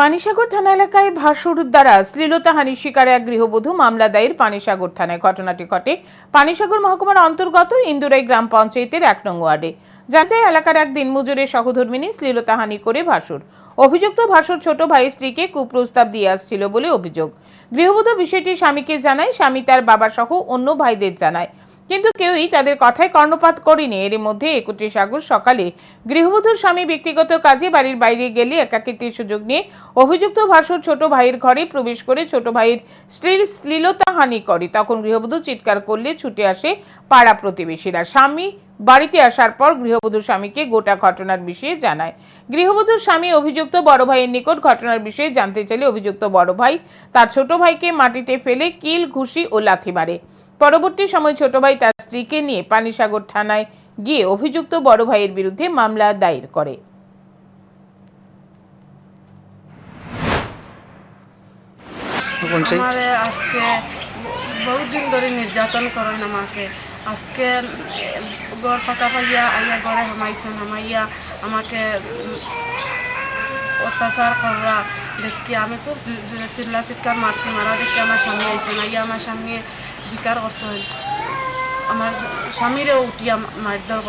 পানিসাগর থানা এলাকায় ভাসুর দ্বারা শ্লীলতাহানির শিকারে এক গৃহবধূ মামলা দায়ের পানিসাগর থানায়। ঘটনাটি ঘটে পানিসাগর মহকুমার অন্তর্গত ইন্দুরাই গ্রাম পঞ্চায়েতের এক নং ওয়ার্ডে। যা যায় এলাকার এক দিনমজুরের সহধর্মিনী শ্লীলতাহানি করে ভাসুর। অভিযুক্ত ভাসুর ছোট ভাইয়ের স্ত্রীকে কুপ্রস্তাব দিয়ে আসছিল বলে অভিযোগ। গৃহবধূ বিষয়টি স্বামীকে জানায়, স্বামী তার বাবা সহ অন্য ভাইদের জানায়। কিন্তু কেউই তাদের কথায় কর্ণপাত করেনি। এর মধ্যে একত্রিশ আগস্ট সকালে গৃহবধূর স্বামী ব্যক্তিগত কাজে বাড়ির বাইরে গেলে একাকিত্বের সুযোগ নিয়ে অভিযুক্ত ভাসুর ছোট ভাইয়ের ঘরে প্রবেশ করে ছোট ভাইয়ের স্ত্রীর শ্লীলতা হানি করে। তখন গৃহবধূ চিৎকার করলে ছুটে আসে পাড়া প্রতিবেশীরা। স্বামী বাড়িতে আসার পর গৃহবধূ স্বামীকে গোটা ঘটনার বিষয়ে জানায়। গৃহবধূর স্বামী অভিযুক্ত বড় ভাইয়ের নিকট ঘটনার বিষয়ে জানতে চাইলে অভিযুক্ত বড় ভাই তার ছোট ভাইকে মাটিতে ফেলে কিল ঘুষি ও লাথি মারে। পরবর্তী সময় ছোট ভাই তার স্ত্রীকে নিয়ে পানিসাগর থানায় গিয়ে অভিযুক্ত বড় ভাইয়ের বিরুদ্ধে মামলা দায়ের করে। আমারে আজকে বহুত দিন ধরে নির্যাতন করেন আমাকে। আজকে গড় পাকা পাইয়া আইয়া গড়ে হামাইছেন হামাইয়া আমাকে অত্যাচার করা দেখি আমি খুব চিল্লা চিৎকার মারছি মারা দেখি আমার স্বামী আইসেন আইয়া আমার স্বামী জিকার করছেন আমার স্বামীরেও উঠিয়া মারধর করছে